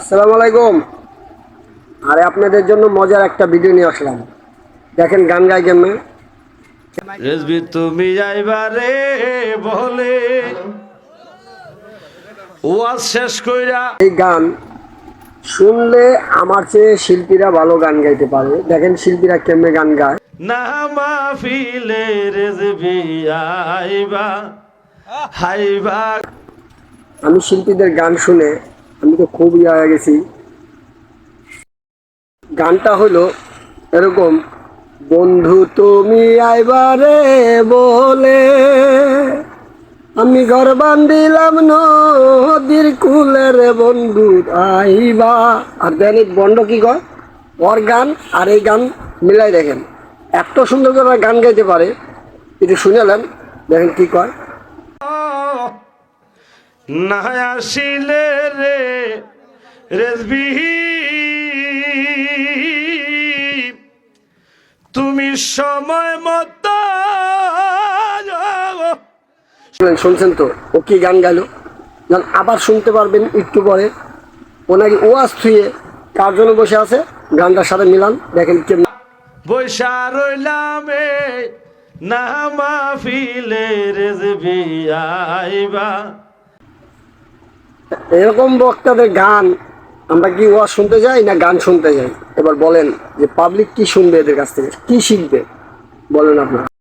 আসসালামু আলাইকুম। আরে আপনাদের জন্য মজার একটা ভিডিও নিয়ে আসলাম। দেখেন গান গাই কেমনে রেজবি তুমি যাইবারে বলে। ওয়াজ শেষ কইরা এই গান শুনলে আমার চেয়ে শিল্পীরা ভালো গান গাইতে পারে। দেখেন শিল্পীরা কেমনে গান গায়। না মাহফিলে রেজবি আইবা হাইবা। আমি শিল্পীদের গান শুনে আমি তো খুব ইয়ে হয়ে গেছি। গানটা হলো এরকম, বন্ধু তুমি আইবারে বলে, আমি ঘর বান্ধিলাম নদীর কুলের বন্ধু আইবা। আর দেন এই বন্ড কি কয়? ওর গান আর এই গান মিলাই দেখেন। এত সুন্দর করে গান গাইতে পারে। এটা শুনেলেন দেখেন কি কয়। না আসিলে রে রেজবি তুমি সময় মতো শুনছেন তো ও কি গান গাইলো? গান আবার শুনতে পারবেন একটু পরে। ও নাকি ওয়াজ থুয়ে কার জন্য বসে আছে? গানটার সাথে মিলান দেখেন কেমন বৈশা রইলাম না মাহফিলে রেজবি আইবা। এরকম বক্তাদের গান, আমরা কি ওয়া শুনতে যাই না গান শুনতে যাই? এবার বলেন যে পাবলিক কি শুনবে এদের কাছ থেকে? কি শিখবে? বলেন আপনারা।